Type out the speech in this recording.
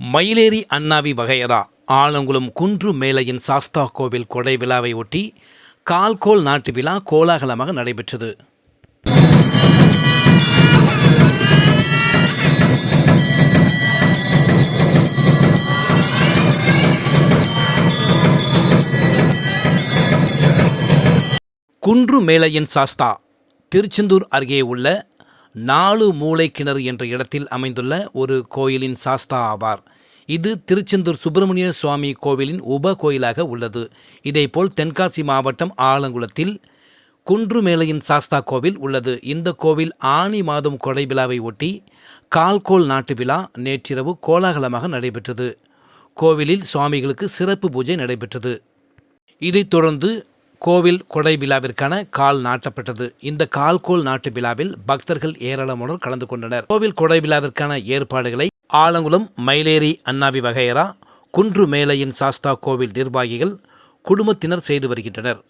மயிலேறி அண்ணாவி வகையரா ஆலங்குளம் குன்று மேலையின் சாஸ்தா கோவில் கொடை விழாவை ஒட்டி கால்கோல் நாட்டு விழா கோலாகலமாக நடைபெற்றது. குன்று மேலையின் சாஸ்தா திருச்செந்தூர் அருகே உள்ள நாலு மூளை கிணறு என்ற இடத்தில் அமைந்துள்ள ஒரு கோயிலின் சாஸ்தா ஆவார். இது திருச்செந்தூர் சுப்பிரமணிய சுவாமி கோவிலின் உப கோயிலாக உள்ளது. இதேபோல் தென்காசி மாவட்டம் ஆலங்குளத்தில் குன்றுமேலையின் சாஸ்தா கோவில் உள்ளது. இந்த கோவில் ஆனி மாதம் கொடை விழாவை ஒட்டி கால்கோல் நாட்டு விழா நேற்றிரவு கோலாகலமாக நடைபெற்றது. கோவிலில் சுவாமிகளுக்கு சிறப்பு பூஜை நடைபெற்றது. இதைத் தொடர்ந்து கோவில் கொடை விழாவிற்கான கால் நாட்டப்பட்டது. இந்த கால்கோல் நாட்டு விழாவில் பக்தர்கள் ஏராளமானோர் கலந்து கொண்டனர். கோவில் கொடை விழாவிற்கான ஏற்பாடுகளை ஆலங்குளம் மயிலேரி அண்ணாவி வகையரா குன்று மேலையின் சாஸ்தா கோவில் நிர்வாகிகள் குடும்பத்தினர் செய்து வருகின்றனர்.